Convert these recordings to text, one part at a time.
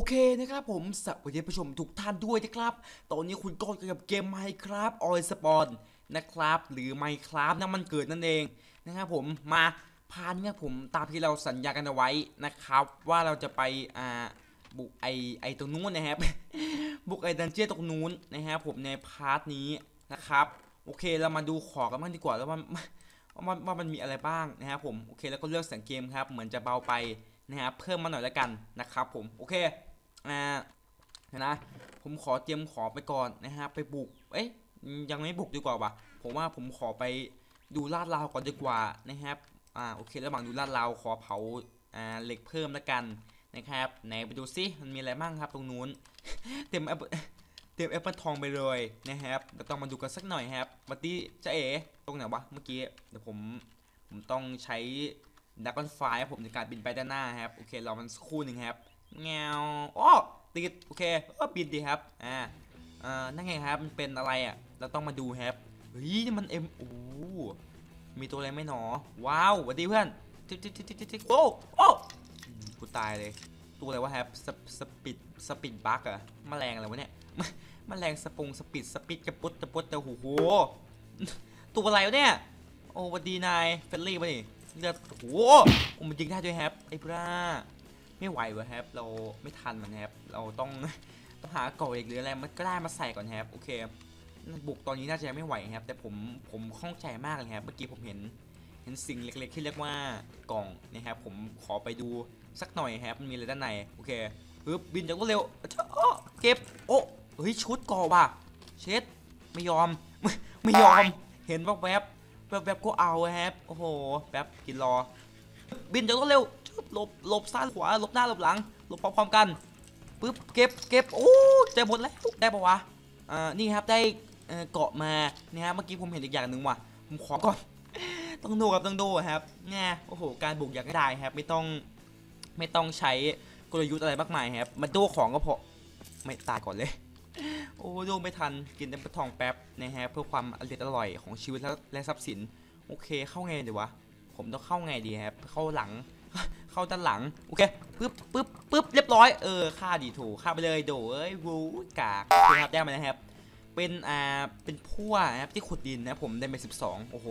โอเคนะครับผมสวัสดีผู้ชมทุกท่านด้วยนะครับ ตอนนี้คุณก็อยู่กับเกมไมครับออยสปอนนะครับ หรือไมครับน้ำมันเกิดนั่นเองนะครับผมมาพาเนี่ยผมตามที่เราสัญญากันเอาไว้นะครับ ว่าเราจะไปอ่าบุกไอไอตรงนู้นนะครับ บุกไอดันเจี้ยนตรงนู้นนะครับผมในพาร์ทนี้นะครับ โอเคเรามาดูของกันบ้างดีกว่าแล้วว่าว่ามันว่ามันมีอะไรบ้างนะครับผมโอเคแล้วก็เลือกเสียงเกมครับ เหมือนจะเบาไปนะครับเพิ่มมาหน่อยแล้วกันนะครับผม โอเค อ่าเดี๋ยวนะผมขอเตรียมของไปก่อนนะฮะไปบุกเอ๊ยยังไม่บุกดีกว่าว่ะผมว่าผมขอไปดูลาดราวก่อนดีกว่านะครับอ่าโอเคระหว่างดูลาดราวขอเผาอ่าเหล็กเพิ่มแล้วกันนะครับไหนไปดูซิมันมีอะไรบ้างครับตรงนู้นเต็มแอปเตรียมแอปเปิลทองไปเลยนะครับเดี๋ยวต้องมาดูกันสักหน่อยครับบัตตี้จะเอ๋ตรงไหนวะเมื่อกี้เดี๋ยวผมผมต้องใช้ดักกอนไฟผมในการบินไปด้านหน้าครับโอเครอมันสักครู่หนึ่งครับ แงวอ้อติดโอเคเออบินดีครับอ่าเอ่านั่นไงครับมันเป็นอะไรอะเราต้องมาดูครับเฮ้ยนี่มันเอ็มโอ้มีตัวอะไรไหม่หนอ ว้าวสวัสดีเพื่อนจิ๊กจิ๊กจิ๊กจิ๊กจิ๊กโอ้โอ้กูตายเลยตัวอะไรวะครับสปสปิดสปิดบักอะแมลงอะไรวะเนี่ยมแมลงสปงสปิดสปิดกระปุดกระปุดแต่โอ้โหตัวอะไรวะเนี่ยโอ้หวันดีนายเฟลลี่มาดิเลือดโอ้โหมันยิงได้ด้วยแฮปไอ้พระ ไม่ไหววะแฮปเราไม่ทันมันแฮปเราต้องต้องหาเก่าอีกหรืออะไรมันก็ได้มาใส่ก่อนแฮปโอเค บุกตอนนี้น่าจะไม่ไหวครับ แต่ผมผมข้องใจมากเลยครับ เมื่อกี้ผมเห็นเห็นสิ่งเล็กๆที่เรียกว่ากล่องนะครับ ผมขอไปดูสักหน่อยครับ มันมีอะไรด้านใน โอเคปึ๊บบินจากรวดเร็วเก็บ โอ้ เฮ้ยชุดก่อว่ะ เช็ด ไม่ยอม ไม่ยอม เห็นว่าแวบแวบแวบก็เอาครับ โอ้โหแป๊บกินรอ บินจากรวดเร็ว บหลบหลบซ้ายขวาหลบหน้าหลบหลังหลบพร้อมๆกันปึ๊บเก็บเก็บโอ้เจ็บหมดแล้วได้ปะวะอ่านี่ครับได้เกาะมานี่ฮะเมื่อกี้ผมเห็นอีกอย่างหนึ่งว่ะผมขอก่อนต้องดูครับต้องดูครับเนี่ยโอ้โหการบุกอยากได้ครับ ไม่ต้องไม่ต้องใช้กลยุทธ์อะไรมากมายครับมาดูของก็พอไม่ตายก่อนเลย โอ้ดูไม่ทันกินน้ำทองแป๊บนะฮะเพื่อความอร่อยอร่อยของชีวิตและและทรัพย์สิน โอเคเข้าไงดีวะผมต้องเข้าไงดีครับเข้าหลัง เข้าด้านหลัง โอเคปึ๊บปึ๊บปึ๊บเรียบร้อย เออฆ่าดีถูกฆ่าไปเลยโดเอ้ยวูกากครับได้มานะครับ เป็นอ่า เป็นพั่วนะครับที่ขุดดินนะผมได้ไป12 โอ้โห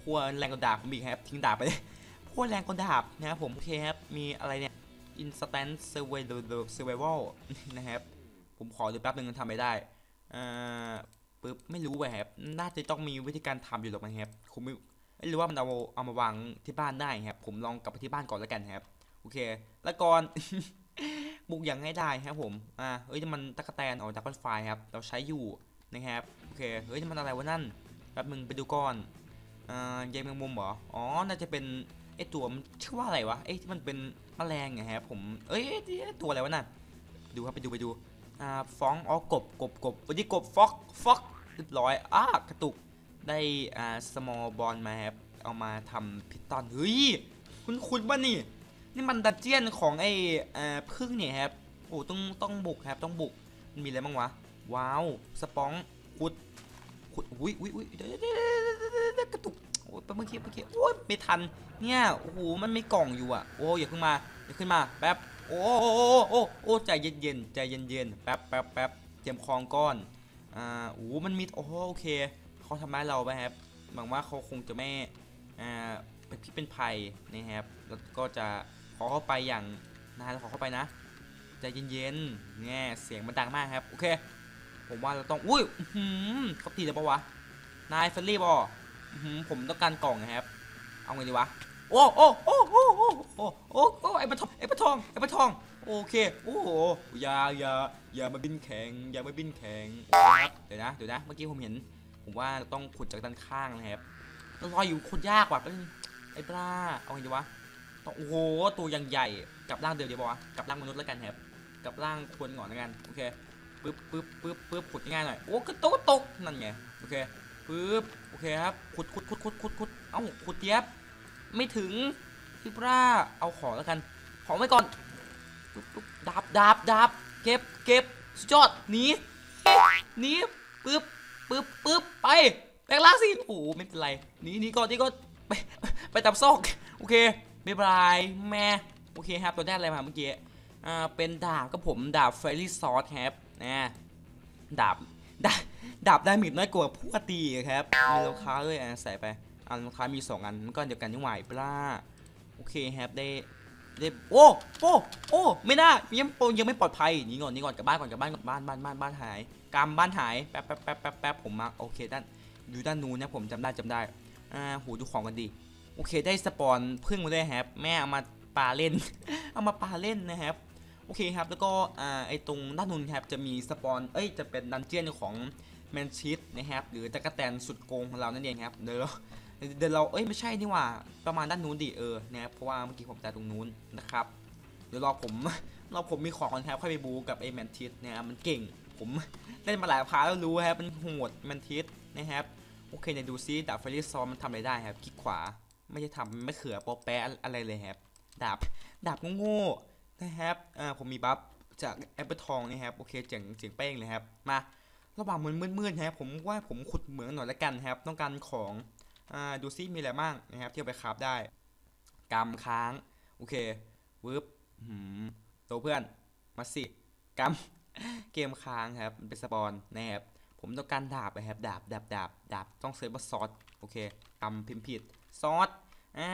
พั่วแรงกระดาบผมอีกครับ ทิ้งดาบไปเลยพั่วแรงกระดาบนะครับผม โอเคครับ มีอะไรเนี่ย instant survival survival นะครับ ผมขอดูแป๊บนึงมันทำไม่ได้อ่าปึ๊บไม่รู้ว่ะครับ น่าจะต้องมีวิธีการทำอยู่หรอกมั้งครับผมไม่ ไม่รู้ว่ามันเอาเอามาวางที่บ้านได้ครับ ผมลองกลับไปที่บ้านก่อนแล้วกันครับ โอเค แล้วก่อนบุกอย่างง่ายได้ครับผม อ่า เฮ้ยนี่มันตะกแตนออกจากไฟครับ เราใช้อยู่นะครับ โอเค เฮ้ยนี่มันอะไรวะนั่นแป๊บนึงไปดูก่อน อ่าใยแมงมุมเหรอ อ๋อ น่าจะเป็นไอตัวมันชื่อว่าอะไรวะไอที่มันเป็นแมลงไงครับผม เอ้ยตัวอะไรวะนั่นดูครับไปดูไปดู อ่า ฟ้อง อ๋อกบ กบ กบวันนี้กบฟอกฟอกเรียบร้อย อ้ากระตุก ได้อ่า small ball มาครับเอามาทำพิตอนเฮ้ยคุณคุณป่ะนี่ นี่มันดันเจียนของไอ้อ่าพึ่งเนี่ยครับโอ้ต้องต้องบุกครับต้องบุกมันมีอะไรบ้างวะว้าวสปองขุดขุดอุ้ยอุ้ยอุ้ยเดี๋ยวเดี๋ยวเดี๋ยวเดี๋ยวเดี๋ยวกระตุกโอ้ยเมื่อกี้เมื่อกี้โอ้ยไม่ทันเนี่ยโอ้โหมันไม่กล่องอยู่อะโอ้ยอย่าขึ้นมาอย่าขึ้นมาแป๊บโอ้โอ้โอ้โอ้โอ้ใจเย็นๆใจเย็นๆแป๊บแป๊บแป๊บเตรียมคลองก้อนอ่าโอ้มันมีโอ้โอเค เขาทำร้ายเราไปครับหวังว่าเขาคงจะไม่อ่าเป็นพิษเป็นภัยนะครับ แล้วก็จะขอเข้าไปอย่างนานขอเข้าไปนะใจเย็นๆแง่เสียงมันดังมากครับ โอเค ผมว่าเราต้อง อุ้ยหืมเขาตีแล้วปะวะ นายเฟลลี่บอหือผมต้องการกล่องนะครับ เอาไงดีวะ โอ้โอ้โอ้โอ้โอ้โอ้โอ้โอ้ไอ้ปลาทอง ไอ้ปลาทอง ไอ้ปลาทอง โอเค โอ้โห อย่าอย่าอย่ามาบินแข็ง อย่ามาบินแข็งครับเดี๋ยวนะ เดี๋ยวนะ เมื่อกี้ผมเห็น ผมว่าต้องขุดจากด้านข้างนะครับแล้วรอยอยู่ขุดยากว่ะไอ้ปลาเอาไงดีวะต้องโอ้โหตัวยังใหญ่กับร่างเดิมดีป่าวะกับร่างมนุษย์แล้วกันครับกับร่างคนก่อนแล้วกันโอเคปึ๊บปึ๊บปึ๊บปึ๊บขุดง่ายหน่อยโอ้กระตุกตกนั่นไงโอเคปึ๊บโอเคครับขุดขุดขุดขุดขุดขุดเอ้าขุดเทียบไม่ถึงพี่ปลาเอาของแล้วกัน ของไว้ก่อนปึ๊บปึ๊บดาบดาบดาบเก็บเก็บสุดยอดหนีหนีปึ๊บ ปึ๊บปึ๊บไปแบกล่างสิโอ้โหไม่เป็นไรหนีหนีก่อนหนี่ก็ไปไปตับซอกโอเคไม่เป็นไรแม่โอเคครับตัวได้อะไรมาเมื่อกี้อ่าเป็นดาบก็ผมดาบเฟรลี่ซอสครับนะดาบดาบดาบได้มิดน้อยกว่าผู้ตีครับมีรองเท้าด้วยอะใส่ไปอันรองเท้ามีสองอันมันก็เดียวกันนี่หว่าปลาโอเคครับได้ ได้โอ้โอ้โอ้ไม่น่ายังยังไม่ปลอดภัยหนี่ก่อนหนี่ก่อนกลับบ้านก่อนกลับบ้านก่อนบ้านบ้านบ้านบ้านหายกำบ้านหายแป๊บแป๊บแป๊บแป๊บแป๊บผมมาโอเคด้านอยู่ด้านนู้นนะผมจำได้จำได้อ่าโหดูของกันดี โอเคได้สปอนพึ่งมาด้วยครับแม่เอามาปลาเล่น เอามาปลาเล่นนะครับโอเคครับแล้วก็อ่าไอตรงด้านนู้นครับจะมีสปอนเอ้ยจะเป็นดันเจียนของแมนชิตนะครับหรือตะกะแตนสุดโกงของเรานั่นเองครับเดี๋ยว เดี๋ยวเราเอ้ยไม่ใช่นี่หว่า ประมาณด้านนู้นดิเออนะครับเพราะว่าเมื่อกี้ผมแต่ตรงนู้นนะครับเดี๋ยวรอผมรอผมมีของก่อนครับค่อยไปบูกับไอแมนทิสนะครับมันเก่ง ผมเล่นมาหลายพาร์ทแล้วรู้ครับมันโหดแมนทิสนะครับโอเคเนี่ยดูซิดาบเฟรลี่ซอมมันทำอะไรได้ครับคลิกขวาไม่ได้ทำไม่เขือโปอแปะอะไรเลยครับดาบดาบโง่ๆนะครับอ่าผมมีบัฟจากแอปเปิลทองนะครับโอเคเจ๋งเจ๋งเป้งเลยครับมาระหว่างมันมืดๆนะครับผมว่าผมขุดเหมืองหน่อยละกันครับ ต้องการของ ดูซิมีอะไรบ้างนะครับที่เอาไปคราฟได้กำค้าง โอเควึบหืมโตเพื่อนมาสิกำเกมค้างครับมันเป็นสปอนนะครับผมต้องการดาบนะครับดาบดาบดาบดาบต้องเซิร์ชว่าซอสโอเคกำพิมพ์ผิดซอสอ่า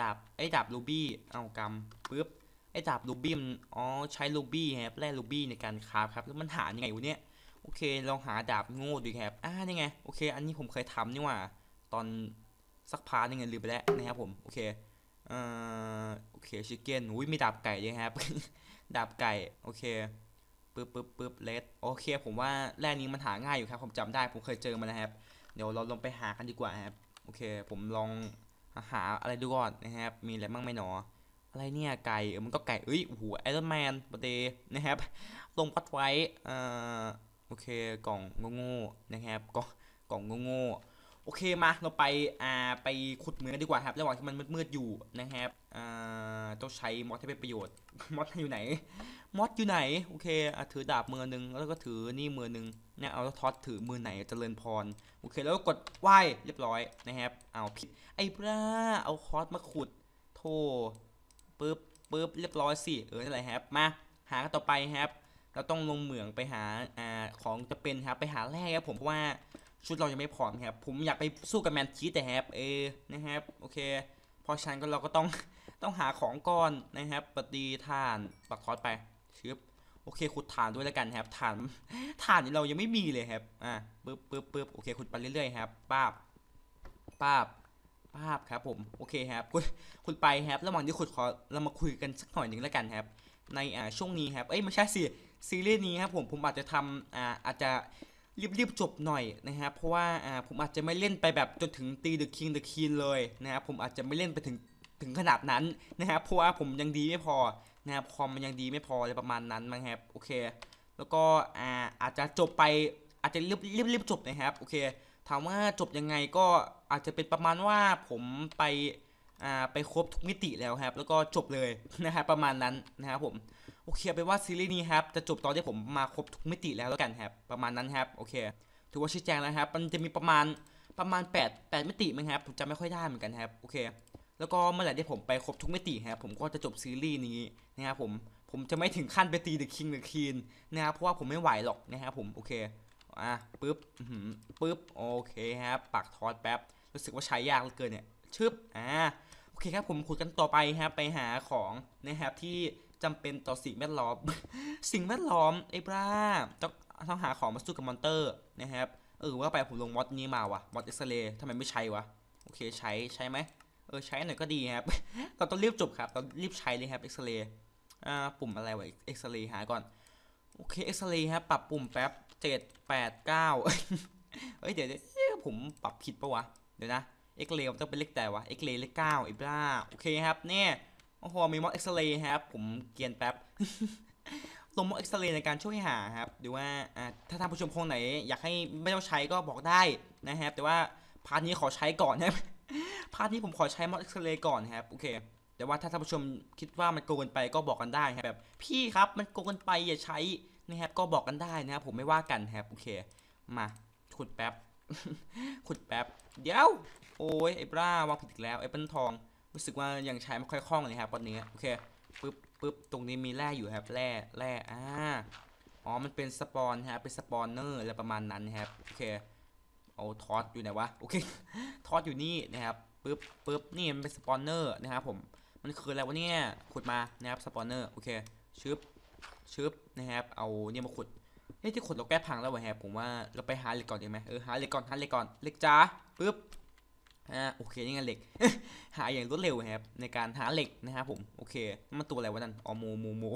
ดาบไอ้ดาบลูบี้เอากำปึ๊บไอ้ดาบลูบี้มันอ๋อใช้ลูบี้ครับแร่ลูบี้ในการคราฟครับแล้วมันหายังไงวะเนี่ยโอเคลองหาดาบโง่ดูครับอ่านี่ไงโอเค อันนี้ผมเคยทำนี่ว่า ตอนสักพาร์ทนึงลืมไปแล้วนะครับผม โอเคเอ่อโอเคชิคเก้นอุ้ยมีดาบไก่ด้วยครับ ดาบไก่ โอเคปึ๊บปึ๊บปึ๊บเลดโอเค ผมว่าแร่นี้มันหาง่ายอยู่ครับ ผมจำได้ ผมเคยเจอมานะครับ เดี๋ยวเราลองไปหากันดีกว่าครับ โอเค ผมลองหาอะไรดูก่อนนะครับ มีอะไรบ้างไหมหนอ อะไรเนี่ยไก่เออมันก็ไก่ เอ้ยโอ้โหไอรอนแมนปเดนะครับ ลงปัดไว้ เอ่อ โอเค กล่องโง่ๆนะครับ กล่องกล่องโง่ๆ โอเคมาเราไปอ่าไปขุดเหมืองกันดีกว่าครับ ระหว่างที่มันมืดๆอยู่นะครับอ่าต้องใช้มอสให้เป็นประโยชน์มอสอยู่ไหนมอสอยู่ไหนโอเคอะถือดาบมือหนึ่งแล้วก็ถือนี่มือหนึ่งเนี่ยเอาท็อตถือมือไหนเจริญพรโอเคแล้วก็กดไหว้เรียบร้อยนะครับเอาผิดไอ้บ้าเอาคอสมาขุดโทปึ๊บปึ๊บเรียบร้อยสิเออนั่นแหละครับมาหาต่อไปครับ เราต้องลงเหมืองไปหาอ่าของจะเป็นครับไปหาแร่ครับผมเพราะว่า ชุดเรายังไม่พร้อมครับ ผมอยากไปสู้กับแมนชีสแต่ครับเออนะครับโอเคพราะฉะนั้นก็เราก็ต้องต้องหาของก่อนนะครับปฏิทานปักทอดไปชึบโอเคขุดฐานด้วยแล้วกันครับฐานฐานนี่เรายังไม่มีเลยครับอะปึ๊บปึ๊บปึ๊บโอเคขุดไปเรื่อยๆครับป้าบป้าบป้าบครับผมโอเคครับขุดขุดไปครับระหว่างที่ขุดขอเรามาคุยกันสักหน่อยหนึ่งแล้วกันครับ ในอ่าช่วงนี้ครับเอ้ยไม่ใช่สิซีรีส์นี้ครับผมผมอาจจะทำอ่าอาจจะ รีบๆจบหน่อยนะครับเพราะว่าอ่าผมอาจจะไม่เล่นไปแบบจนถึงตีเดอะคิงเดอะคีนเลยนะครับผมอาจจะไม่เล่นไปถึงถึงขนาดนั้นนะครับเพราะว่าผมยังดีไม่พอนะครับคอมมันยังดีไม่พออะไรประมาณนั้นมั้งครับโอเค แล้วก็อ่าอาจจะจบไปอาจจะรีบรีบรีบจบนะครับโอเค ถามว่าจบยังไงก็อาจจะเป็นประมาณว่าผมไปอ่าไปครบทุกมิติแล้วครับ แล้วก็จบเลยนะครับประมาณนั้นนะครับผม อเคเป็นว่าซีรีส์นี้ครับจะจบตอนที่ผมมาครบทุกมิติแล้วแล้วกันครับประมาณนั้นครับโอเค ถือว่าชี้แจงแล้วครับมันจะมีประมาณประมาณ 8 8 มิติมั้งครับผมจำไม่ค่อยได้เหมือนกันครับโอเค แล้วก็เมื่อไหร่ที่ผมไปครบทุกมิติครับผมก็จะจบซีรีส์นี้นะครับผมผมจะไม่ถึงขั้นไปตีเดอะคิงเดอะคีนนะครับเพราะว่าผมไม่ไหวหรอกนะครับผมโอเคอะปึ๊บปึ๊บโอเคครับปักทอดแป๊บรู้สึกว่าใช้ยากเหลือเกินเนี่ยชึบอ่าโอเคครับผมขุดกันต่อไปครับไปหาของนะครับที่ จำเป็นต่อสิ่งแวดล้อม สิ่งแวดล้อมไอ้บ้าต้องต้องหาของมาสู้กับมอนเตอร์นะครับ เออว่าไปผมลงมอดนี้มาว่ะมอดเอ็กซเรย์ทำไมไม่ใช้วะ โอเคใช้ใช้ไหมเออใช้หน่อยก็ดีครับ เราต้องรีบจบครับ เรารีบใช้เลยครับเอ็กซเรย์อ่าปุ่มอะไรวะเอ็กซเรย์หาก่อน โอเคเอ็กซเรย์ครับปรับปุ่มแป๊บเจ็ดแปดเก้าเฮ้ยเดี๋ยวผมปรับผิดปะวะ เดี๋ยวนะเอ็กเรย์มันต้องเป็นเลขแต่วะเอ็กเรย์เลขเก้าไอ้บ้าโอเคครับเนี่ย โอ้โหมีมอดเอ็กซเรย์ครับ ผมเกียนแป๊บ ลงมอดเอ็กซเรย์ในการช่วยหาครับหรือว่าถ้าท่านผู้ชมคนไหน อยากให้ไม่ต้องใช้ก็บอกได้นะครับ แต่ว่าพาร์ทนี้ขอใช้ก่อนนะครับพาร์ทนี้ผมขอใช้มอดเอ็กซเรย์ก่อนครับ โอเค แต่ว่าถ้าท่านผู้ชมคิดว่ามันโกงกินไปก็บอกกันได้ครับแบบ พี่ครับมันโกงกินไปอย่าใช้นะครับก็บอกกันได้นะครับผมไม่ว่ากันครับโอเค มาขุดแป๊บขุดแป๊บ เดี๋ยว โอ้ยไอ้บ้าวางผิดอีกแล้วไอ้เปิ้ลทอง รู้สึกว่ายังใช้ไม่ค่อยคล่องเลยครับวันนี้โอเคปึ๊บปึ๊บตรงนี้มีแร่อยู่ครับแร่แร่อ่าอ๋อมันเป็นสปอนฮะเป็นสปอนเนอร์อะไรประมาณนั้นครับโอเคเอาทอสอยู่ไหนวะโอเคทอสอยู่นี่นะครับปึ๊บปึ๊บนี่มันเป็นสปอนเนอร์นะครับผมมันคืออะไรวะเนี่ยขุดมานะครับสปอนเนอร์โอเคชึบชึบนะครับเอาเนี่ยมาขุดเฮ้ยที่ขุดเราแก้พังแล้ววะครับผมว่าเราไปหาเหล็กก่อนดีไหมเออหาเหล็กก่อนหาเหล็กก่อนเหล็กจ้าปึ๊บ อ่าโอเคนี่ไงเหล็ก หาอย่างรวดเร็วครับในการหาเหล็กนะครับผมโอเคมันตัวอะไรวะนั่นอ๋อหมูหมูหมู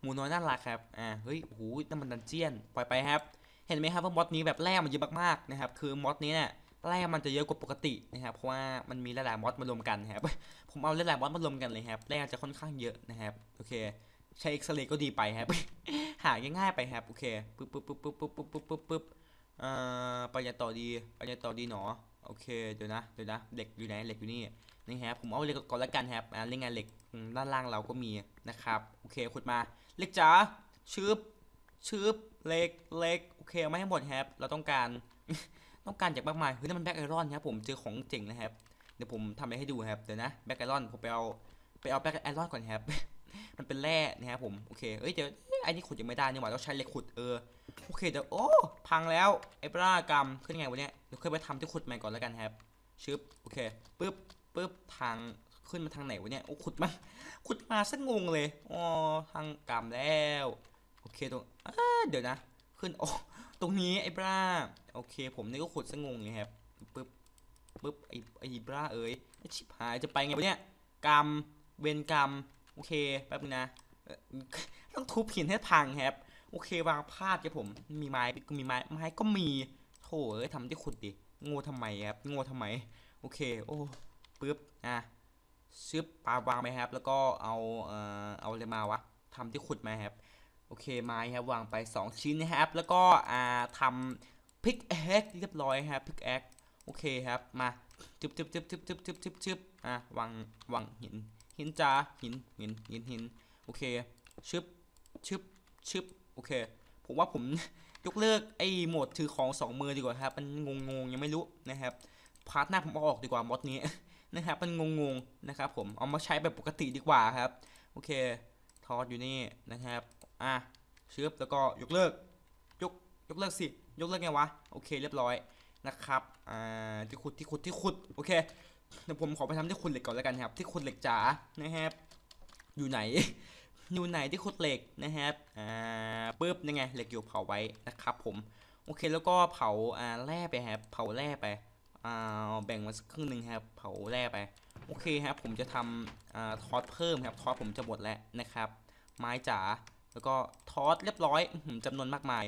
หมูน้อยน่ารักครับอ่าเฮ้ยโอ้โหนั่นมันดันเจียนปล่อยไปครับ เห็นไหมครับว่ามอดนี้แบบแร่มันเยอะมากๆนะครับคือมอดนี้เนี่ยแร่มันจะเยอะกว่าปกตินะครับเพราะว่ามันมีหลายๆมอดมารวมกันครับผมเอาหลายๆมอดมารวมกันเลยครับแร่จะค่อนข้างเยอะนะครับโอเคใช้เอ็กซเรย์ก็ดีไปครับ หาง่ายๆไปครับ โอเค ปึ๊บปึ๊บปึ๊บปึ๊บปึ๊บปึ๊บปึ๊บปึ๊บเอ่อไปยังต่อดี ไปยังต่อดีหนอ โอเคเดี๋ยวนะเดี๋ยวนะเหล็กอยู่ไหนเหล็กอยู่นี่นี่ครับผมเอาเหล็กก่อนละกันครับอ่าเล่นงานเหล็กด้านล่างเราก็มีนะครับโอเคขุดมาเหล็กจ๋าชืบชืบเหล็กเหล็กโอเคไม่ให้หมดครับเราต้องการต้องการจากมากมายเฮ้ยนั่นมันแบ็กไอรอนครับผมเจอของเจ๋งนะครับเดี๋ยวผมทำอะไรให้ดูครับเดี๋ยวนะแบ็กไอรอนผมไปเอาไปเอาแบ็กไอรอนก่อนครับมันเป็นแร่นะครับผมโอเคเอ้ยเดี๋ยวเอ้ย ไอ้นี่ขุดยังไม่ได้นี่หว่าต้องใช้เหล็กขุดเออโอเคเดี๋ยวโอ้พังแล้วไอ้ปลากรรมขึ้นไงวะเนี่ยเดี๋ยวค่อยไปทำที่ขุดใหม่ก่อนแล้วกันครับชึบโอเคปึ๊บปึ๊บทางขึ้นมาทางไหนวะเนี่ยโอ้ขุดมาขุดมาสักงงเลยอ๋อทางกรรมแล้วโอเคตรงเอ้ยเดี๋ยวนะ ขึ้นโอ้ตรงนี้ไอ้ปลาโอเค ผมนี่ก็ขุดสักงงเลยครับปึ๊บปึ๊บไอ้ไอ้ปลาเอ้ยชิบหายจะไปไงวะเนี่ยกรรมเวรกรรมโอเคแป๊บนึงนะ ต้องทุบหินให้พังครับ โอเควางพลาดครับผม มีไม้ก็มีไม้ไม้ก็มีโถเอ้ยทำที่ขุดดิโง่ทำไมครับโง่ทำไม โอเค โอ้ปึ๊บอะชึบปาวางไปครับ แล้วก็เอาเอ่อเอาอะไรมาวะทำที่ขุดมาครับโอเคไม้ครับวางไป 2 ชิ้นนะครับ แล้วก็อ่าทำพิกแอคเรียบร้อยครับพิกแอคโอเคครับมาจึบจึบจึบจึบจึบจึบจึบจึบอะวางวางหินหินจ้าหินหินหินหินโอเคชึบ ชึบชึบโอเค ผมว่าผมยกเลิกไอ้โหมดถือของสองมือดีกว่าครับ มันงงงยังไม่รู้นะครับ พาร์ทหน้าผมเอาออกดีกว่ามอดนี้นะครับ มันงงงนะครับ ผม เอามาใช้แบบปกติดีกว่าครับ โอเค ทอดอยู่นี่นะครับ อะชึบแล้วก็ยกเลิก ยก ยกเลิกสิ ยกเลิกไงวะ โอเค เรียบร้อยนะครับ อ่า ที่ขุด ที่ขุด ที่ขุด โอเค เดี๋ยวผมขอไปทำที่ขุดเหล็กก่อนแล้วกันครับ ที่ขุดเหล็กจ๋า นะครับ อยู่ไหน อยู่ไหนที่ขุดเหล็กนะครับอ่าปึ๊บยังไงเหล็กอยู่เผาไว้นะครับผมโอเคแล้วก็เผาอ่าแร่ไปครับเผาแร่ไปอ่าแบ่งมาสักครึ่งหนึ่งครับเผาแร่ไปโอเคครับผมจะทำอ่าทอสเพิ่มครับทอสผมจะหมดแล้วนะครับ ไม้จ๋าแล้วก็ทอสเรียบร้อยหือจำนวนมากมาย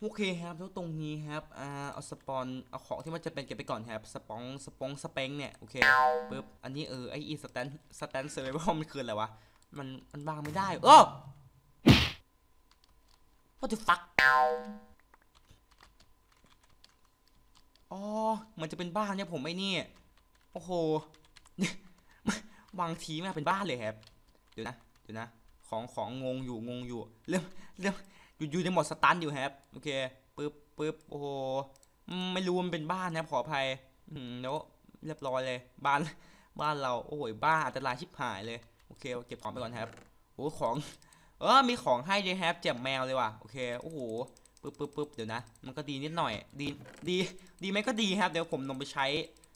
โอเคครับแล้วตรงนี้ครับอ่าเอาสปอนเอาของที่มันจะเป็นเก็บไปก่อนครับสปองสปองสเปงเนี่ยโอเคปึ๊บอันนี้เออไออีสแตนสแตนเซอร์ไว่ามันคืออะไรวะ มันมันวางไม่ได้เออ what the fuck อ๋อ มันจะเป็นบ้านเนี่ยผมไอ้นี่ โอ้โห วางทีมาเป็นบ้านเลยครับ เดี๋ยวนะ เดี๋ยวนะ ของของงงอยู่งงอยู่ เริ่มเริ่มอยู่อยู่ในหมดสตันอยู่ครับ โอเคปึ๊บปึ๊บโอ้โห ไม่รู้มันเป็นบ้านนะขออภัย อืมแล้วเรียบร้อยเลย บ้าน บ้านเรา โอ้โหบ้านอันตรายชิบหายเลย โอเคเก็บของไปก่อนครับโอ้ของเออมีของให้ด้วยครับแจมแมวเลยว่ะโอเคโอ้โหปึ๊บปึ๊บปึ๊บเดี๋ยวนะ มันก็ดีนิดหน่อย ดีดีดีไหมก็ดีครับเดี๋ยวผมลงไปใช้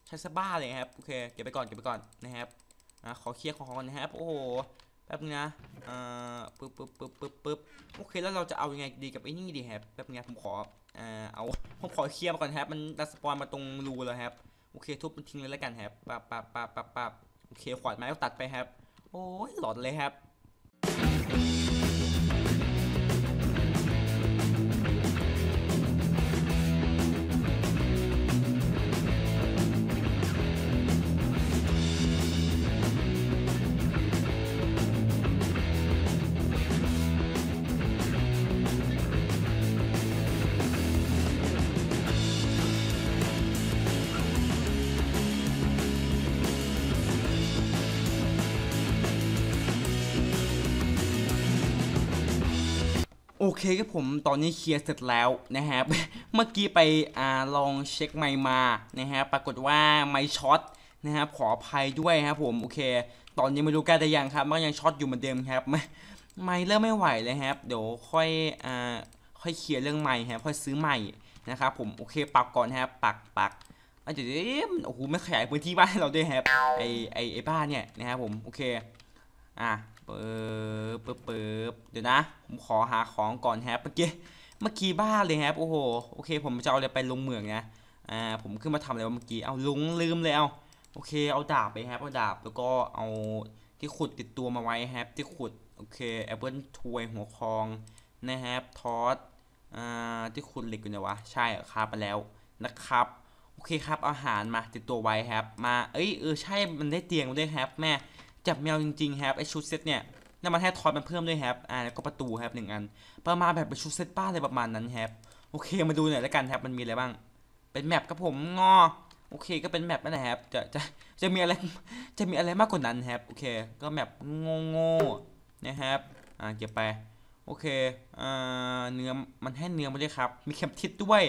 ใช้ซะบ้าเลยครับโอเคเก็บไปก่อนเก็บไปก่อนนะครับอะขอเคลียร์ของก่อนนะครับโอ้โหแป๊บนึงนะอ่าปึ๊บปึ๊บปึ๊บปึ๊บปึ๊บโอเคแล้วเราจะเอายังไงดีกับไอ้นี่ดีครับแบบนี้ผมขอเอ่อเอาผมขอเคลียร์มาก่อนครับมันดัสปอนมาตรงรูแล้วครับโอเคทุบมันทิ้งเลยแล้วกันครับปั๊บปั๊บปั๊บปับปับโอเคขวานไม้ก็ตัดไปครับ โอ้ยหลอดเลยครับ โอเคครับผมตอนนี้เคลียร์เสร็จแล้วนะครับเมื่อกี้ไปอ่าลองเช็คไมค์มานะครับปรากฏว่าไมค์ช็อตนะครับขออภัยด้วยครับผมโอเค ตอนนี้ไม่รู้แก้ได้ยังครับ มันก็ยังช็อตอยู่เหมือนเดิมครับไม่ไม่เริ่มไม่ไหวเลยครับ เดี๋ยวค่อยอ่าค่อยเคลียร์เรื่องใหม่ครับค่อยซื้อใหม่นะครับผมโอเคปักก่อนครับปักปักอ่เดี๋ยวเอ๊มโอ้โหไม่ขยายพื้นที่บ้านเราด้วยครับไอไอไอบ้านเนี่ยนะครับผมโอเคอะ เปิบเปิบเปิบเดี๋ยวนะ ผมขอหาของก่อนครับเมื่อกี้เมื่อกี้บ้าเลยครับโอ้โหโอเค ผมจะเอาอะไรไปลงเหมืองนะอ่าผมขึ้นมาทำอะไรเมื่อกี้เอาลุงลืมเลยเอาโอเค เอาดาบไปครับเอาดาบแล้วก็เอาที่ขุดติดตัวมาไว้ครับที่ขุดโอเคแอปเปิลทวยหัวคองนะครับทอสอ่าที่ขุดเหล็กอยู่ไหนวะใช่คาบไปแล้วนะครับโอเคครับอาหารมาติดตัวไว้ครับมาเอ้ยเออใช่มันได้เตียงด้วยครับแม่ จับแมวจริงๆครับไอชุดเซตเนี่ยน่ามันให้ทอสมันเพิ่มด้วยครับอ่าแล้วก็ประตูครับหนึ่งอัน ประมาณแบบเป็นชุดเซตบ้าอะไรประมาณนั้นครับโอเคมาดูหน่อยแล้วกันครับมันมีอะไรบ้าง เป็นแมปครับผมงอโอเคก็เป็นแมปนั่นแหละครับจะจะจะมีอะไรจะมีอะไรมากกว่านั้นครับโอเค ก็แมปงโง่ๆนะครับอ่าเก็บไปโอเคอ่าเนื้อมันให้เนื้อมาด้วยครับ มีเข็มทิศด้วย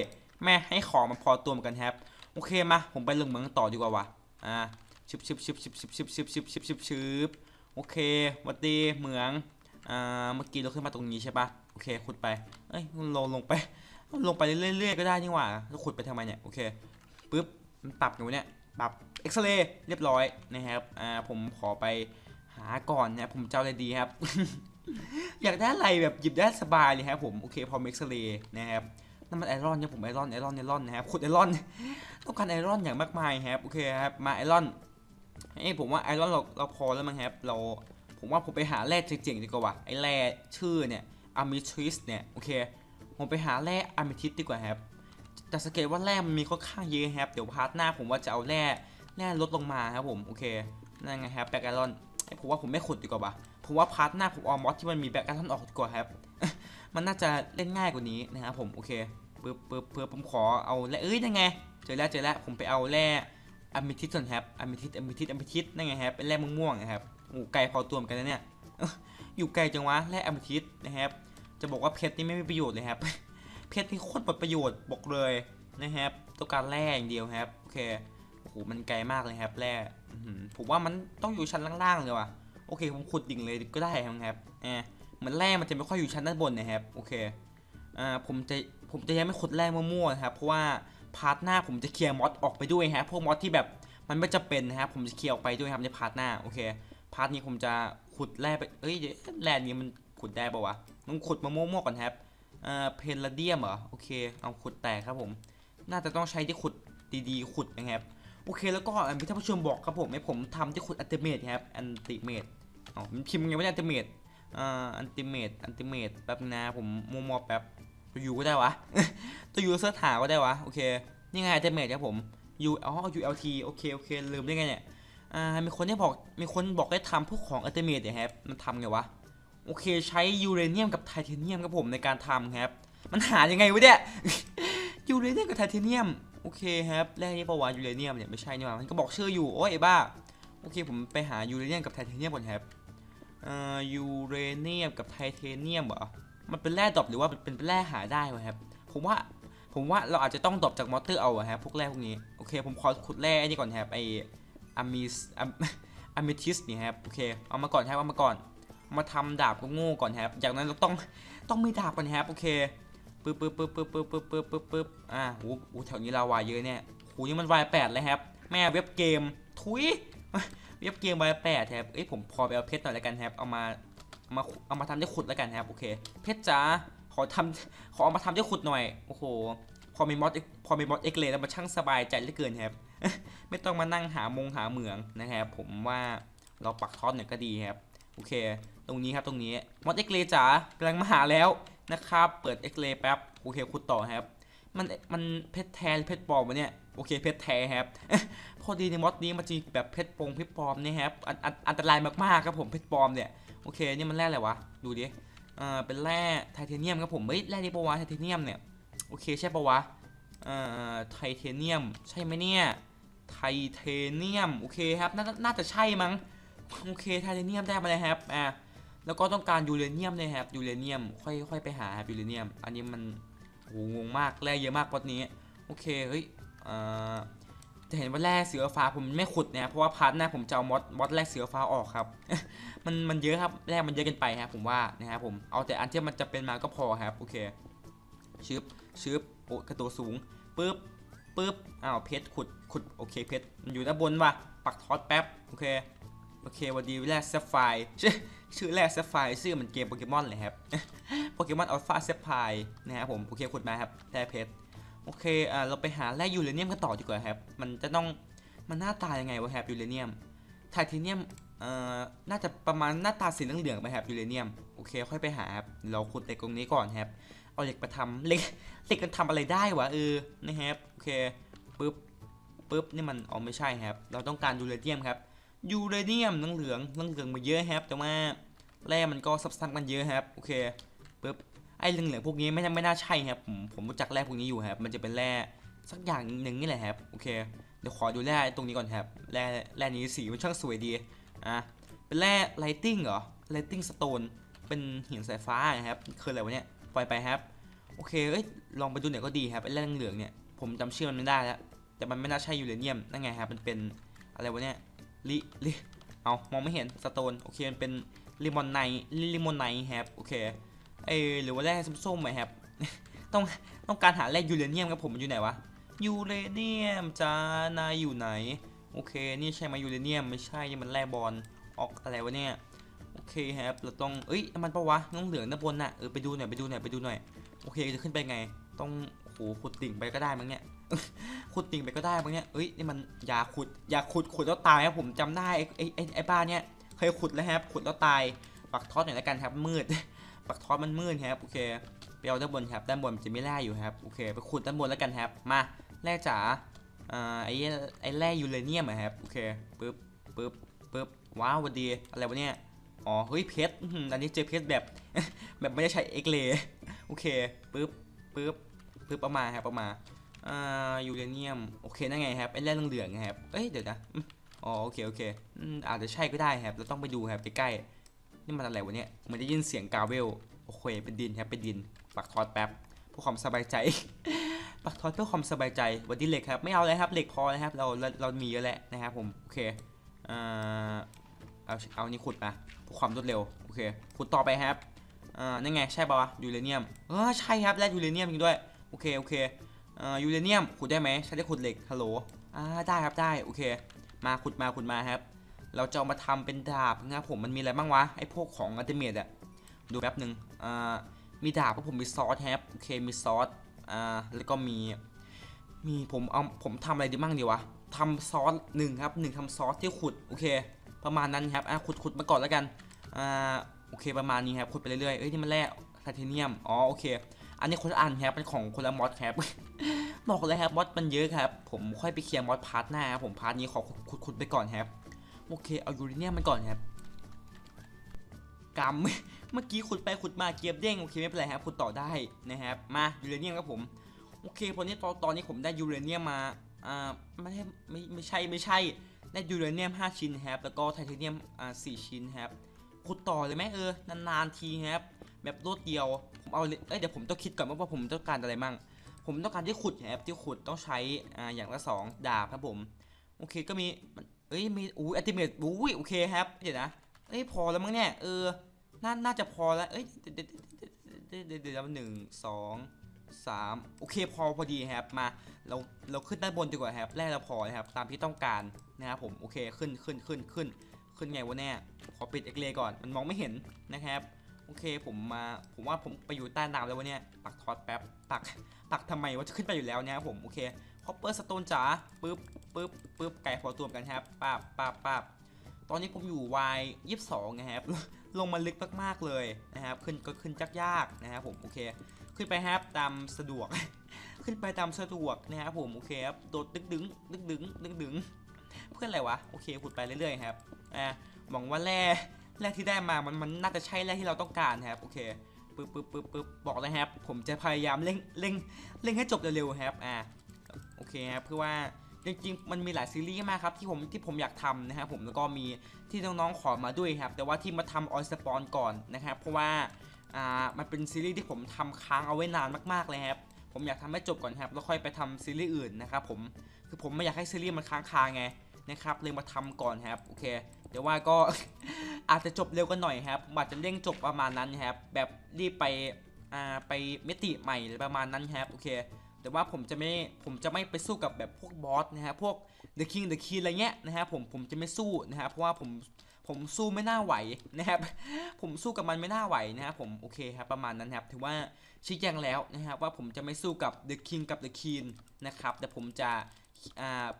แม่ให้ของมันพอตัวเหมือนกันครับโอเคมาผมไปลงเมืองต่อดีกว่าวะอ่า ชึบชึบชึบชึบชึบชึบชึบชึบชึบชึบชึบโอเควัดดีเหมืองอ่าเมื่อกี้เราขึ้นมาตรงนี้ใช่ปะโอเคขุดไปเอ้ยลงลงไปลงไปเรื่อยๆก็ได้นี่หว่าแล้วขุดไปทำไมเนี่ยโอเคปึ๊บมันปรับอยู่เนี่ยปรับเอ็กซเรย์เรียบร้อยนะครับอ่าผมขอไปหาก่อนนะผมจะเอาอะไรดีครับ อยากได้อะไรแบบหยิบได้สบายเลยครับผมโอเคพอเอ็กซเรย์นะครับนั่นมันไอรอนเนี่ยผมไอรอนไอรอนไอรอนนะครับขุดไอรอนต้องการไอรอนอย่างมากมายครับโอเคครับมาไอรอน เอ้ผมว่าไอรอนเราเราพอแล้วมั้งครับ เราผมว่าผมไปหาแร่เจ๋งๆดีกว่าไอแร่ชื่อเนี่ยอะมิทิสเนี่ยโอเคผมไปหาแร่อะมิทิสดีกว่าครับแต่สังเกตว่าแร่มันมีค่อนข้างเยอะครับ เดี๋ยวพาร์ทหน้าผมว่าจะเอาแร่แร่ลดลงมาครับผมโอเคนั่นไงครับแบ็กไอรอนผมว่าผมไม่ขุดดีกว่าปะผมว่าพาร์ทหน้าผมเอามอสที่มันมีแบ็กไอรอนออกดีกว่าครับ มันน่าจะเล่นง่ายกว่านี้นะครับผมโอเคปึ๊บปึ๊บปึ๊บผมขอเอาแร่เอ้ยนั่นไงเจอแล้วเจอแล้วผมไปเอาแร่ อะมิทิสก่อนครับอะมิทิสอะมิทิสอะมิทิสนั่นไงครับเป็นแร่ม่วงๆนะครับโอ้ไกลพอตัวเหมือนกันนะเนี่ยอยู่ไกลจังวะแร่อะมิทิสนะครับ จะบอกว่าเพชรนี่ไม่มีประโยชน์เลยครับ เพชรนี่โคตรหมดประโยชน์บอกเลยนะครับต้องการแร่อย่างเดียวครับโอเคโอ้โหมันไกลมากเลยครับแร่ผมว่ามันต้องอยู่ชั้นล่างๆเลยว่ะโอเคผมขุดดิ่งเลยก็ได้ครับแอบเหมือนแร่มันจะไม่ค่อยอยู่ชั้นด้านบนนะครับโอเคอ่าผมจะผมจะยังไม่ขุดแร่มั่วๆนะครับเพราะว่า พาร์ทหน้าผมจะเคลียร์มอสออกไปด้วยฮะพวกมอสที่แบบมันไม่จะเป็นนะครับผมจะเคลียร์ออกไปด้วยครับในพาร์ทหน้าโอเคพาร์ทนี้ผมจะขุดแร่ไปเอ้ยแร่นี้มันขุดได้ปะวะต้องขุดมามั่วๆก่อนครับเอ่อเพนลาเดียมเหรอโอเคเอาขุดแตกครับผม น่าจะต้องใช้ที่ขุดดีๆขุดนะครับโอเคแล้วก็อันที่ท่านผู้ชมบอกครับผมให้ผมทำที่ขุดอันติเมตครับอันติเมตอ๋อผมพิมพ์ไงไม่ได้อันติเมตอ่าอันติเมตอันติเมตแป๊บนะผมมัวๆแป๊บ ตัวยูก็ได้วะ ตัวยูเสื้อถาก็ได้วะ โอเค นี่ไงอันติเมตครับผม U อ๋อ ULT โอเค โอเค ลืมได้ไงเนี่ย อ่า มีคนที่บอก มีคนบอกให้ทำพวกของอันติเมตเนี่ยครับ มันทำไงวะ โอเค ใช้ยูเรเนียมกับไทเทเนียมครับผมในการทำครับ มันหายังไงวะเนี่ย ยูเรเนียมกับไทเทเนียม โอเคครับแร่นี้ประวัติยูเรเนียมเนี่ยไม่ใช่นี่หว่ามันก็บอกชื่ออยู่ โอ้ยไอ้บ้า โอเค ผมไปหายูเรเนียมกับไทเทเนียมก่อนครับ อ่อยูเรเนียมกับไทเทเนียมเหรอ มันเป็นแร่ดรอปหรือว่าเป็นแร่หาได้วะครับ ผมว่าผมว่าเราอาจจะต้องดรอปจากมอเตอร์เอาอะครับพวกแร่พวกนี้โอเค ผมขอขุดแร่ไอ้นี่ก่อนครับไออะมิสอะมิทิสนี่ครับโอเคเอามาก่อนครับเอามาก่อน มาทำดาบก็โง่ก่อนครับจากนั้นเราต้องต้องมีดาบก่อนครับโอเคปึ๊บปึ๊บปึ๊บปึ๊บปึ๊บปึ๊บปึ๊บปึ๊บปึ๊บอ่าโอ้โหแถวนี้ลาวาเยอะเนี่ยโหนี่มันวายแปดเลยครับ แม่เว็บเกม ทุยเว็บเกมวายแปดครับเอ้ยผมพอไปเอาเพชรหน่อยแล้วกันครับเอามา มาเอามาทำได้ขุดแล้วกันนะครับโอเค เพชรจ๋าขอทำขอเอามาทำได้ขุดหน่อยโอ้โหพอมีมอสพอมีมอสเอ็กเลแล้วมันช่างสบายใจเหลือเกินครับ ไม่ต้องมานั่งหามงหาเหมืองนะครับผมว่าเราปักทอดหน่อยก็ดีครับโอเค ตรงนี้ครับตรงนี้มอดเอ็กเลจ๋ากำลังมาหาแล้วนะครับเปิดเอ็กเลแป๊บโอเคขุดต่อครับ มันมันเพชรแท้หรือเพชรปลอมวะเนี่ย โอเคเพชรแท้ครับพอดีในมอดนี้มันจะมีแบบเพชรปงเพชรปลอมเนี่ยครับอันอันอันตรายมากๆครับผมเพชรปลอมเนี่ยโอเคนี่มันแร่อะไรวะดูดิเอ่าเป็นแร่ไทเทเนียมครับผมเฮ้ยแร่นี้ปะวะไทเทเนียมเนี่ยโอเคใช่ปะวะเอ่อไทเทเนียมใช่ไหมเนี่ยไทเทเนียมโอเคครับนาน่าจะใช่มั้งโอเคไทเทเนียมได้มาเลยครับอ่าแล้วก็ต้องการยูเรเนียมเลยครับยูเรเนียมค่อยค่อยไปหาครับยูเรเนียม อันนี้มันโหงงมากแร่เยอะมากวันนี้โอเคเฮ้ย จะเห็นว่าแร่เสือฟ้าผมไม่ขุดนะเพราะว่าพาร์ทหน้าผมจะเอามอดมอดแร่เสือฟ้าออกครับ มันมันเยอะครับแร่มันเยอะเกินไปครับผมว่านะครับผมเอาแต่อันที่มันจะเป็นมาก็พอครับโอเคชึบชึบโอ้กระตัวสูงปึ๊บปึ๊บอ้าวเพชรขุดขุดโอเคเพชรมันอยู่ด้านบนว่ะปักทอดแป๊บโอเคโอเควันดีแร่เซฟไฟชื่อชื่อแร่เซฟไฟชื่อเหมือนเกมโปเกมอนเลยครับโปเกมอนอัลฟาเซฟไฟนะครับผมโอเคขุดมาครับแร่เพชร โอเคอ่าเราไปหาแร่ยูเรเนียมกันต่อดีกว่าครับ มันจะต้องมันหน้าตายังไงวะครับยูเรเนียมไทเทเนียมเอ่อน่าจะประมาณหน้าตาสีเหลืองๆไหมครับยูเรเนียมโอเคค่อยไปหาครับเราขุดเหล็กตรงนี้ก่อนครับ เอาเหล็กไปทำเหล็กเหล็กมันทำอะไรได้วะเออนะครับโอเคปึ๊บปึ๊บนี่มันอ๋อไม่ใช่ครับ เราต้องการยูเรเนียมครับยูเรเนียมเหลืองๆเหลืองมาเยอะครับ แต่ว่าแร่มันก็ซับๆกันเยอะครับโอเค ไอ้เหลืองๆพวกนี้ไม่ไม่น่าใช่ครับผมผมรู้จักแร่พวกนี้อยู่ครับ มันจะเป็นแร่สักอย่างหนึ่งนี่แหละครับโอเคเดี๋ยวขอดูแร่ตรงนี้ก่อนครับแร่แร่นี้สีมันช่างสวยดีอะเป็นแร่ไลติงเหรอไลติงสโตนเป็นหินสายฟ้าครับคืออะไรวะเนี่ยปล่อยไปครับโอเคเอ้ยลองไปดูหน่อยก็ดีครับไอ้แร่เหลืองเนี่ยผมจำชื่อมันไม่ได้แล้วแต่มันไม่น่าใช่ยูเรเนียมนั่นไงครับมันเป็นอะไรวะเนี่ยลิลิเอามองไม่เห็นสโตนโอเคมันเป็นลิมอนไนลิมอนไนครับโอเค เออหรือว่าแร่ส้มๆไหมครับ ต้องต้องการหาแร่ยูเรเนียมครับผมมันอยู่ไหนวะยูเรเนียมจ้านายอยู่ไหน โอเค นี่ใช่ไหมยูเรเนียมไม่ใช่นี่มันแร่บอลออกอะไรวะเนี่ยโอเคครับเราต้องเอ้ยมันปะวะน้องเหลืองด้านบนน่ะเออไปดูหน่อยไปดูหน่อยไปดูหน่อยโอเคจะขึ้นไปไง ต้องโหขุดติ่งไปก็ได้มั้งเนี่ยขุดติ่งไปก็ได้มั้งเนี่ยเอ้ยนี่มันอย่าขุดอย่าขุดขุดแล้วตายครับผมจำได้ไอ้ไอ้ไอ้ไอ้บ้านเนี่ยเคยขุดแล้วครับขุดแล้วตายปักทอดหน่อยแล้วกันครับมืด ปักทอดมันมืดครับโอเคไปเอาด้านบนครับด้านบนมันจะไมีแร่อยู่ครับโอเค ไปขุดด้านบนแล้วกันครับมาแร่จ๋าอ่าไอ้ไอ้แร่ยูเรเนียมครับโอเคปึ๊บปึ๊บปึ๊บว้าววันดีอะไรวะเนี่ยอ๋อเฮ้ยเพชรอันนี้เจอเพชรแบบแบบไม่ได้ใช้เอ็กเลโอเคปึ๊บปึ๊บปึ๊บประมาณครับประมาณอ่ายูเรเนียมโอเคนั่นไงครับไอ้แร่เหลืองๆครับเอ้ยเดี๋ยวนะอ๋อโอเคโอเคอืมอาจจะใช่ก็ได้ครับเราต้องไปดูครับใกล้ๆ นี่มันอะไรวะเนี่ยมือนได้ยินเสียงกาเวลโอเคเป็นดินครับเป็นดินปักทอดแป๊บเพื่อความสบายใจปักทอดเพื่อความสบายใจวันนี้เหล็กครับไม่เอาเลยครับเหล็กพอนะครับเราเราเรามีเยอะแล้วนะครับผมโอเคอ่าเอาเอานี่ขุดมาเพื่อความรวดเร็วโอเคขุดต่อไปครับอ่านั่นไงใช่ป่าวะยูเรเนียมเออใช่ครับแร่ยูเรเนียมจริงด้วยโอเคโอเคอ่ายูเรเนียมขุดได้ไหมใช้ได้ขุดเหล็กฮัลโหลอ่าได้ครับได้โอเค มาขุดมาขุดมาครับ เราจะเอามาทำเป็นดาบนะครับผมมันมีอะไรบ้างวะไอ้พวกของอัลติเมทอะดูแป๊บหนึ่งอ่ามีดาบก็ผมมีซอสครับโอเคมีซอสอ่าแล้วก็มีมีผมเอาผมทำอะไรดีบ้างดีวะทำซอสหนึ่งครับหนึ่งทำซอสที่ขุดโอเค ประมาณนั้นครับอะขุดขุดมาก่อนแล้วกันอ่าโอเคประมาณนี้ครับขุดไปเรื่อยๆเอ้ยนี่มันแร่ไทเทเนียมอ๋อโอเคอันนี้คนละอันครับเป็นของคนละมอดครับบอกเลยครับมอดมันเยอะครับ ผมค่อยไปเคลียร์มอดพาร์ทหน้าครับผมพาร์ทนี้ขอขุดขุดไปก่อนครับ โอเคเอายูเรเนียมมันก่อนครับกำเมื่อกี้ขุดไปขุดมาเกียบเด้งโอเคไม่เป็นไรครับขุดต่อได้นะครับมายูเรเนียมครับผมโอเคพอนี้ตอนตอนนี้ผมได้ยูเรเนียมมาอ่าไม่ใช่ไม่ไม่ใช่ไม่ใช่ได้ยูเรเนียม 5 ชิ้นครับแล้วก็ไทเทเนียมอ่า4ชิ้นครับขุดต่อเลยไหมเออนานๆทีครับแบบรวดเดียวผมเอาเเอ้ยเดี๋ยวผมต้องคิดก่อนว่าผมต้องการอะไรมั่งผมต้องการที่ขุดครับที่ขุดต้องใช้อ่าอย่างละสองดาบครับผมโอเคก็มีมัน เอ้ยมีอู้อัติเมตอู้ยโอเคครับเดี๋ยวนะเอ้ยพอแล้วมั้งเนี่ยเออน่าน่าจะพอแล้วเอ้ยเดี๋ยวเดี๋ยวเดี๋ยวหนึ่งสองสามโอเคพอพอดีครับมาเราเราขึ้นด้านบนดีกว่าครับแรกเราพอนะครับตามที่ต้องการนะครับผมโอเคขึ้นขึ้นขึ้นขึ้นขึ้นไงวะเนี่ยขอปิดเอ็กเลก่อนมันมองไม่เห็นนะครับโอเคผมมาผมว่าผมไปอยู่ใต้น้ำแล้ววะเนี่ยปักทอดแป๊บปักปักทำไมว่าจะขึ้นไปอยู่แล้วเนี่ยครับผมโอเคคอปเปอร์สโตนจ๋าปึ๊บ ปึ๊บปึ๊บไก่พอตัวกันครับป้าบป้าบป้าบตอนนี้ผมอยู่วายยี่สิบสองนะครับ ลงมาลึกมากๆเลยนะครับ ขึ้นก็ขึ้นจักยากนะครับผมโอเค ขึ้นไปครับตามสะดวก ขึ้นไปตามสะดวกนะครับผมโอเคครับโดดดึงดึงดึงดึงดึงดึงเพื่ออะไรวะโอเคขุดไปเรื่อยๆครับอ่าหวังว่าแร่แร่ที่ได้มามันมันน่าจะใช่แร่ที่เราต้องการครับโอเคปึ๊บปึ๊บปึ๊บปึ๊บบอกเลยครับ ผมจะพยายามเร่งเร่งเร่งให้จบเร็วๆครับอ่าโอเคครับเพื่อว่า จริงๆมันมีหลายซีรีส์มากครับที่ผมที่ผมอยากทำนะครับผมแล้วก็มีที่น้องๆขอมาด้วยครับ แต่ว่าที่มาทำออยสปอนก่อนนะครับ เพราะว่าอ่ามันเป็นซีรีส์ที่ผมทำค้างเอาไว้นานมากๆเลยครับผมอยากทำให้จบก่อนครับแล้วค่อยไปทำซีรีส์อื่นนะครับผมคือผมไม่อยากให้ซีรีส์มันค้างคาไงนะครับเลยมาทำก่อนครับโอเคเดี๋ยวว่าก็อาจจะจบเร็วกันหน่อยครับอาจจะเร่งจบประมาณนั้นครับแบบรีบไปอ่าไปมิติใหม่หรือประมาณนั้นครับโอเค แต่ว่าผมจะไม่ผมจะไม่ไปสู้กับแบบพวกบอสนะฮะพวก The King The King อะไรเงี้ยนะฮะผมผมจะไม่สู้นะฮะเพราะว่าผมผมสู้ไม่น่าไหวนะครับ ผมสู้กับมันไม่น่าไหวนะครับผมโอเคครับประมาณนั้นครับถือว่าชี้แจงแล้วนะครับว่าผมจะไม่สู้กับ The King กับ The King นะครับแต่ผมจะ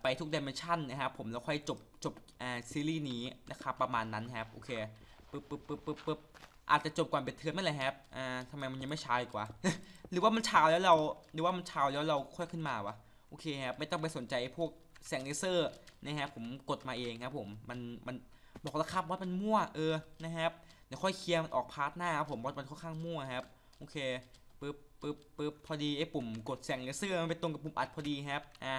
ไปทุกดิเมนชันนะครับผมแล้วค่อยจบจบซีรีส์นี้นะครับประมาณนั้นครับโอเคปึ๊บปึ๊บปึ๊บปึ๊บปึ๊บอาจจะจบก่อนเบ็ดเทือนไม่เลยครับอ่าทำไมมันยังไม่ช้าอีกวะ หรือว่ามันเช้าแล้วเราหรือว่ามันเช้าแล้วเราค่อยขึ้นมาวะโอเคครับไม่ต้องไปสนใจพวกแสงเลเซอร์นะครับผมกดมาเองครับผมมันมันบอกแล้วครับว่ามันมั่วเออนะครับเดี๋ยวค่อยเคลียร์มันออกพาร์ทหน้าครับผมว่ามันค่อนข้างมั่วครับโอเคปึ๊บปึ๊บปึ๊บพอดีไอ้ปุ่มกดแสงเลเซอร์มันไปตรงกับปุ่มอัดพอดีครับอ่า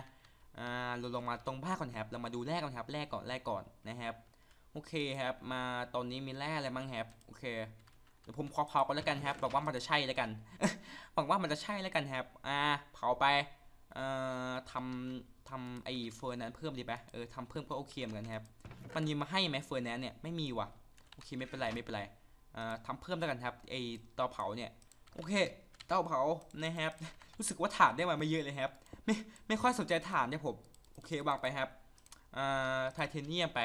อ่าเราลงมาตรงบ้าก่อนครับเรามาดูแรกก่อนครับแรกก่อนแรกก่อนนะครับโอเคครับมาตอนนี้มีแร่อะไรบ้างครับโอเค เดี๋ยวผมขอเผาก่อนแล้วกันครับบอกว่ามันจะใช่แล้วกันหวังว่ามันจะใช่แล้วกันครับอ่าเผาไปเอ่อทำทำไอ้เฟอร์นั้นเพิ่มดีไหมเออทำเพิ่มก็โอเคเหมือนกันครับ มันมีมาให้ไหมเฟอร์นั้นเนี่ยไม่มีว่ะโอเคไม่เป็นไรไม่เป็นไรเอ่อทำเพิ่มแล้วกันครับไอ้เตาเผาเนี่ยโอเคเตาเผานะครับ รู้สึกว่าถ่านได้มาไม่เยอะเลยครับ ไม่ไม่ค่อยสนใจถ่านเนี่ยผมโอเควางไปครับเอ่อไทเทเนียมไป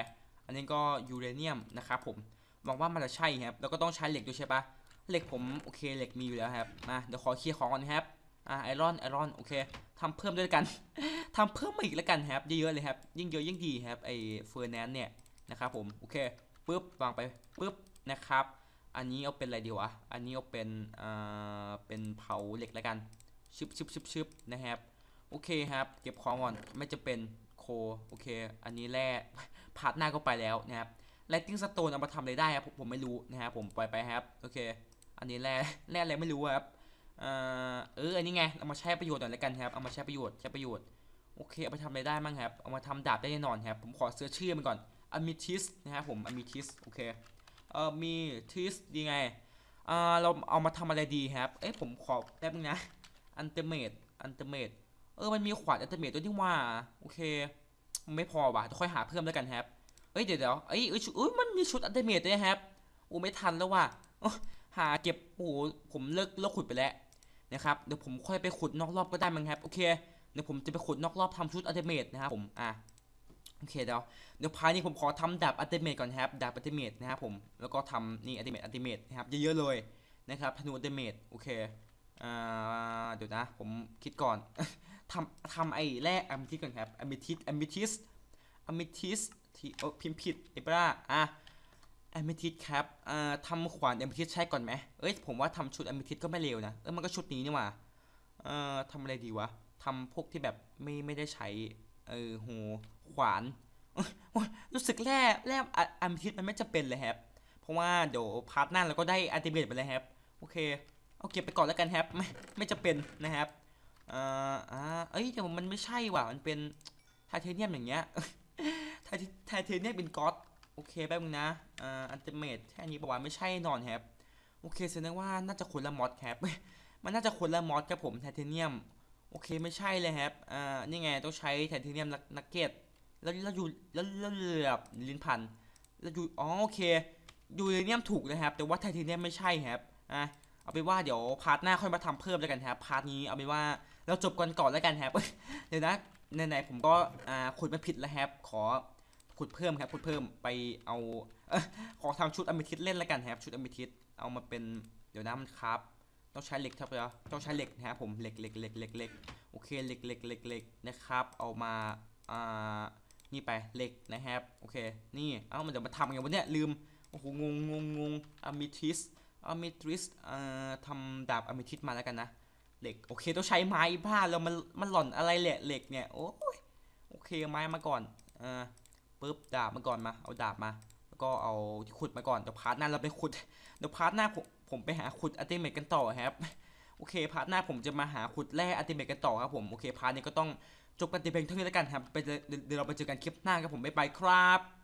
อันนี้ก็ยูเรเนียมนะครับผม หวังว่ามันจะใช่ครับ แล้วก็ต้องใช้เหล็กด้วยใช่ปะเหล็กผมโอเคเหล็กมีอยู่แล้วครับ มาเดี๋ยวขอเคลียร์ของก่อนครับ อ่าไอรอนไอรอนโอเคทำเพิ่มด้วยกัน ทำเพิ่มมาอีกแล้วกันครับ เยอะๆเลยครับ ยิ่งเยอะยิ่งดีครับไอเฟอร์แนนเนี่ยนะครับผมโอเคปึ๊บวางไปปึ๊บนะครับ อันนี้เอาเป็นอะไรดีวะ อันนี้เอาเป็นอ่าเป็นเผาเหล็กแล้วกันชึบชึบชึบชึบนะครับโอเคครับ เก็บของก่อนไม่จะเป็นโคโอเค อันนี้แร่พาร์ทหน้าก็ไปแล้วนะครับ ไลติ้งสโตนเอามาทำอะไรได้ครับผมไม่รู้นะครับผมปล่อยไปครับโอเค อันนี้แร่แร่อะไรไม่รู้ครับเออเอออันนี้ไงเอามาใช้ประโยชน์หน่อยแล้วกันครับเอามาใช้ประโยชน์ใช้ประโยชน์โอเคเอาไปทำอะไรได้บ้างครับเอามาทำดาบได้แน่นอนครับผมขอเสื้อชื่อมันก่อนอมิทิสนะครับผมอมิทิสโอเคเออมีทิสดีไงเอ่อเราเอามาทำอะไรดีครับเอ้ยผมขอแป๊บนึงนะอันเตเมดอันเตเมดเออมันมีขวานอันเตเมดด้วยที่ว่าโอเค ไม่พอว่ะเดี๋ยวค่อยหาเพิ่มแล้วกันครับ อ้ยเดี๋ยวเดี๋ยวเอ้ยเอ้ยชุดมันมีชุดอัลติเมทด้วยนะครับอ้ไม่ทันแล้วว่ะหาเก็บโอ้โหผมเลิกเลิกขุดไปแล้วนะครับเดี๋ยวผมค่อยไปขุดนอกรอบก็ได้มั้งครับโอเคเดี๋ยวผมจะไปขุดนอกรอบทำชุดอัลติเมทนะครับผมอะโอเคเดี๋ยวเดี๋ยวพายนี้ผมขอทำดาบอัลติเมทก่อนครับดาบอัลติเมทนะครับผมแล้วก็ทำนี่อัลติเมทอัลติเมทนะครับเยอะๆเลยนะครับธนูอัลติเมทโอเคอ่าเดี๋ยวนะผมคิดก่อนทำทำไอ้แร่อะมิทิสก่อนครับอะมิทิสอะมิทิสอะมิทิส ทีโอ้พิมพ์ผิดไอ้ปราอะแอมเมทิสครับอ่าทำขวานแอมเมทิสใช้ก่อนไหมเอ้ยผมว่าทำชุดแอมเมทิสก็ไม่เลวนะเออมันก็ชุดนี้นี่หว่าเอ่อทำอะไรดีวะทำพวกที่แบบไม่ไม่ได้ใช้เออโหขวานรู้สึกแร่แร่แอมเมทิสมันไม่จำเป็นเลยครับเพราะว่าเดี๋ยวพาร์ทหน้าเราก็ได้อัลติเมทไปเลยครับโอเคเอาเก็บไปก่อนแล้วกันครับไม่ไม่จำเป็นนะครับอ่ออ่าเอ้ยแต่มันไม่ใช่ว่ะมันเป็นไทเทเนียมอย่างเงี้ย ไทเทเทเนียมเป็นก๊อตโอเคแป๊บนึงนะอ่าอันเตเมทแค่นี้บอกว่าไม่ใช่นอนครับโอเคแสดงว่าน่าจะคนละมอดครับมันน่าจะคนละมอดครับผมไทเทเนียมโอเคไม่ใช่เลยครับอ่านี่ไงต้องใช้ไทเทเนียมนักเก็ตแล้วแล้วอยู่แล้วแล้วแบบลิ้นพันแล้วอยู่อ๋อโอเคยูเรเนียมถูกนะครับ แต่ว่าไทเทเนียมไม่ใช่ครับอะเอาไปว่าเดี๋ยวพาร์ทหน้าค่อยมาทำเพิ่มแล้วกันครับพาร์ทนี้เอาไปว่าเราจบกันก่อนแล้วกันครับเดี๋ยวนะไหนๆผมก็อ่าขุดมาผิดแล้วครับขอ ขุดเพิ่มครับขุดเพิ่มไปเอาเอยขอทำชุดอมิทิสเล่นแล้วกันครับชุดอมิทิสเอามาเป็นเดี๋ยวนะมันครับต้องใช้เหล็กครับเดี๋ยวต้องใช้เหล็กนะครับผมเหล็กเหล็กเหล็กเหล็กเหล็กโอเคเหล็กเหล็กเหล็กเหล็กนะครับ เอามาอ่านี่ไปเหล็กนะครับโอเคนี่เอ้ามันเดี๋ยวมาทำไงวะเนี่ยลืมโอ้โหงงงงงงอมิทิสอมิทิสอ่าทำดาบอมิทิสมาแล้วกันนะเหล็กโอเคต้องใช้ไม้บ้าแล้วมันมันหล่อนอะไรแหละเหล็กเนี่ยโอ้ยโอเคไม้มาก่อนอ่า ปุ๊บดาบมาก่อนมา เอาดาบมา แล้วก็เอาที่ขุดมาก่อนเดี๋ยวพาร์ทหน้าเราไปขุดเดี๋ยวพาร์ทหน้าผมไปหาขุดอัลติเมทกันต่อครับโอเคพาร์ทหน้าผมจะมาหาขุดแร่อัลติเมทกันต่อครับผมโอเคพาร์ทนี้ก็ต้องจบกันตีเพลงเท่านี้แล้วกันครับไปเดี๋ยวเราไปเจอกันคลิปหน้าครับผมบ๊ายบายครับ